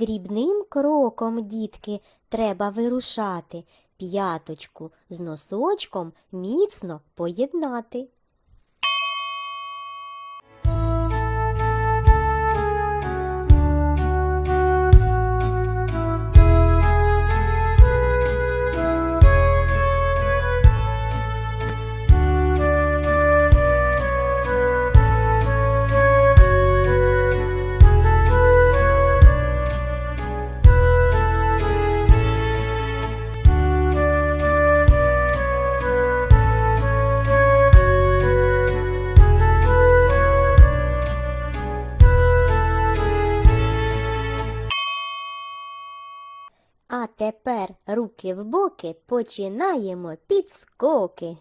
Дрібним кроком, дітки, треба вирушати, п'яточку з носочком міцно поєднати. Тепер руки в боки починаємо підскоки.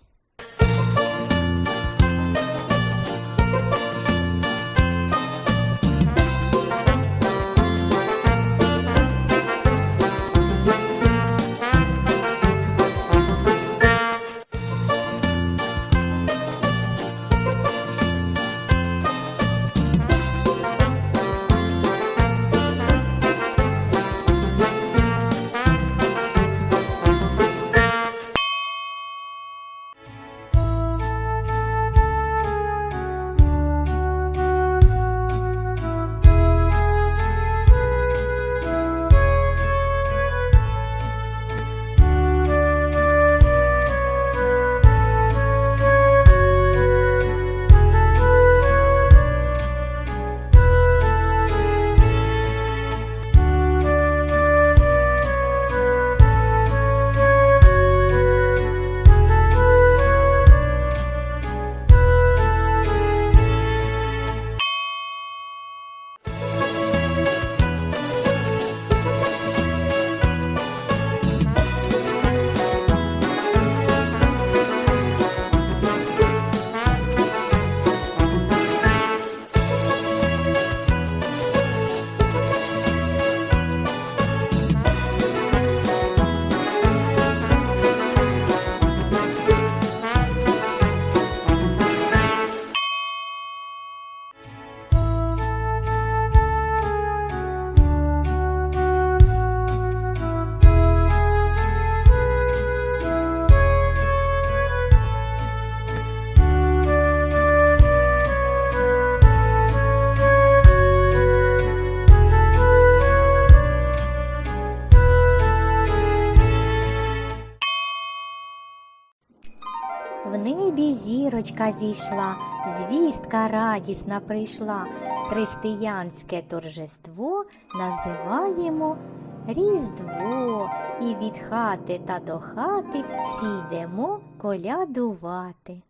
війська зійшла, звістка радісна прийшла. Християнське торжество називаємо Різдво, і від хати та до хати всі йдемо колядувати.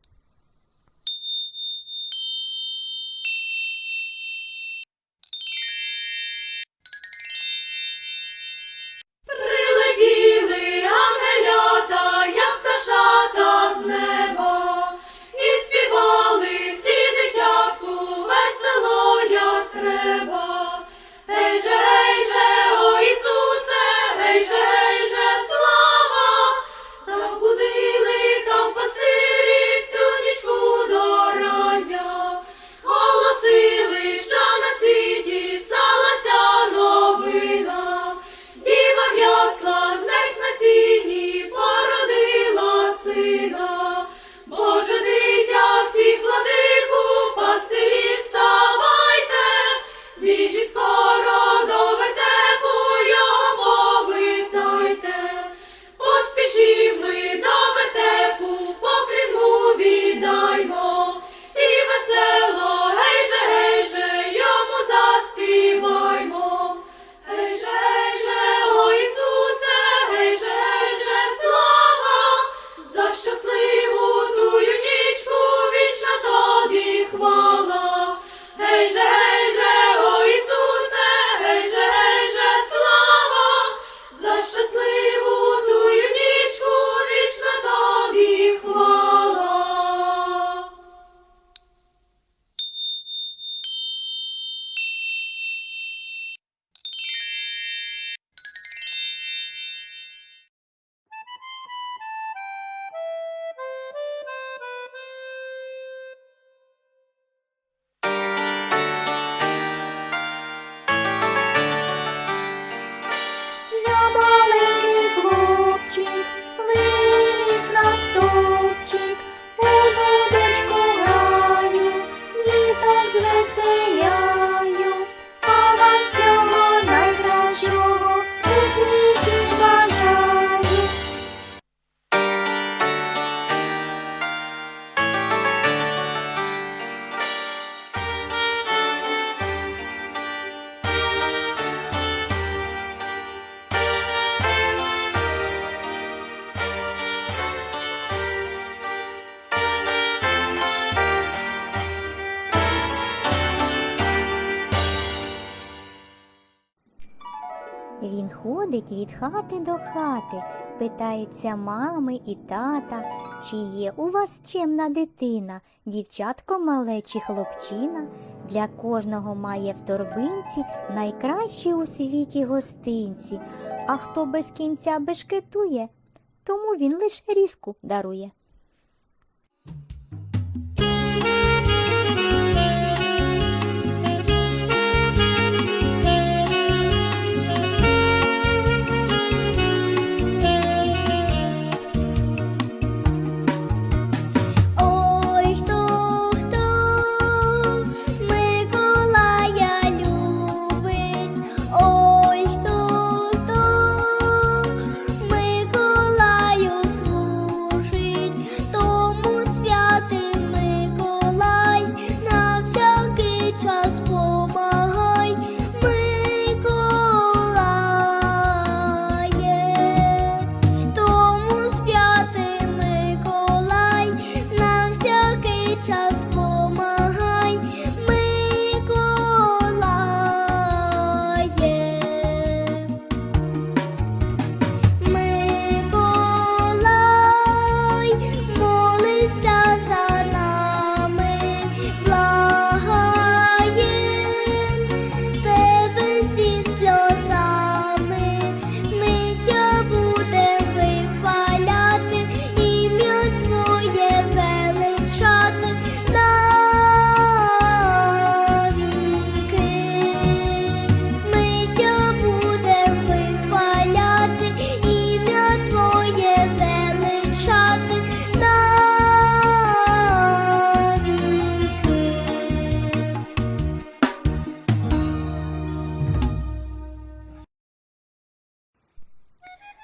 Ходить від хати до хати, питається мами і тата, чи є у вас чемна дитина, дівчатко мале чи хлопчина. Для кожного має в торбинці найкращі у світі гостинці. А хто без кінця бешкетує, тому він лиш різку дарує.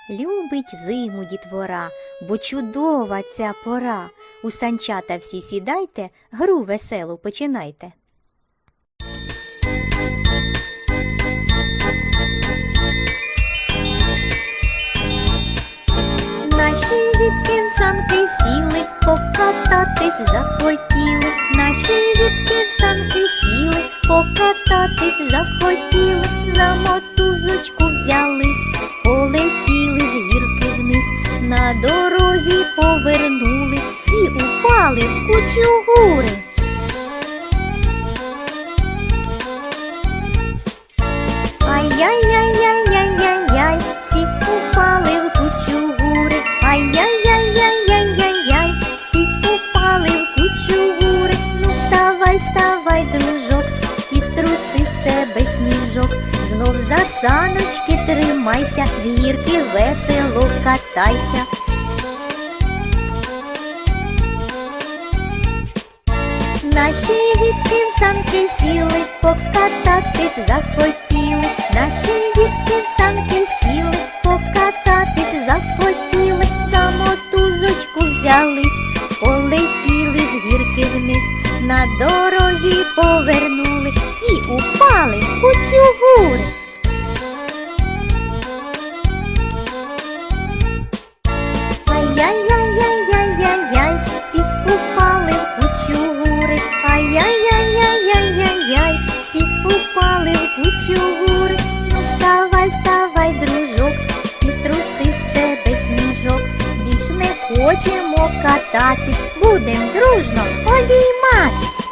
Любить зиму дітвора, бо чудова ця пора. У санчата всі сідайте, гру веселу починайте. Наші дітки в санки сіли, покататись захотіли. Тримайся, з гірки весело катайся. Наші дітки в санки сіли, покататись захотіли. Наші дітки в санки сіли, покататись захотіли. За мотузочку взялись, полетіли з гірки вниз. На дорозі повернули, всі упали в хочемо кататись, будем дружно обійматись.